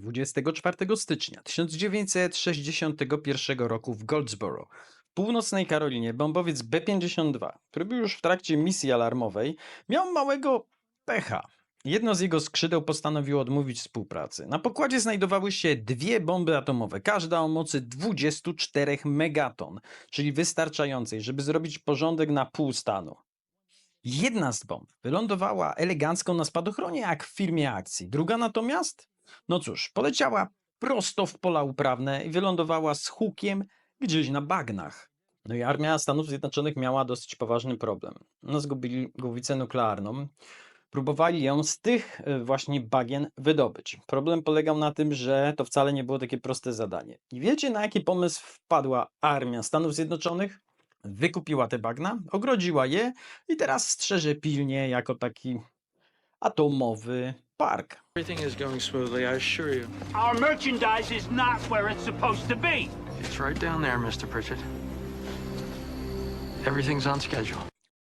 24 stycznia 1961 roku w Goldsboro, w północnej Karolinie, bombowiec B-52, który był już w trakcie misji alarmowej, miał małego pecha. Jedno z jego skrzydeł postanowiło odmówić współpracy. Na pokładzie znajdowały się dwie bomby atomowe, każda o mocy 24 megaton, czyli wystarczającej, żeby zrobić porządek na pół stanu. Jedna z bomb wylądowała elegancko na spadochronie, jak w filmie akcji. Druga natomiast, no cóż, poleciała prosto w pola uprawne i wylądowała z hukiem gdzieś na bagnach. No i armia Stanów Zjednoczonych miała dosyć poważny problem. No zgubili głowicę nuklearną. Próbowali ją z tych e, właśnie bagien wydobyć. Problem polegał na tym, że to wcale nie było takie proste zadanie. I wiecie, na jaki pomysł wpadła armia Stanów Zjednoczonych? Wykupiła te bagna, ogrodziła je i teraz strzeże pilnie jako taki atomowy park. Everything is going smoothly, I assure you. Our merchandise is not where it's supposed to be. It's right down there, Mr. Pritchett. Everything's on schedule.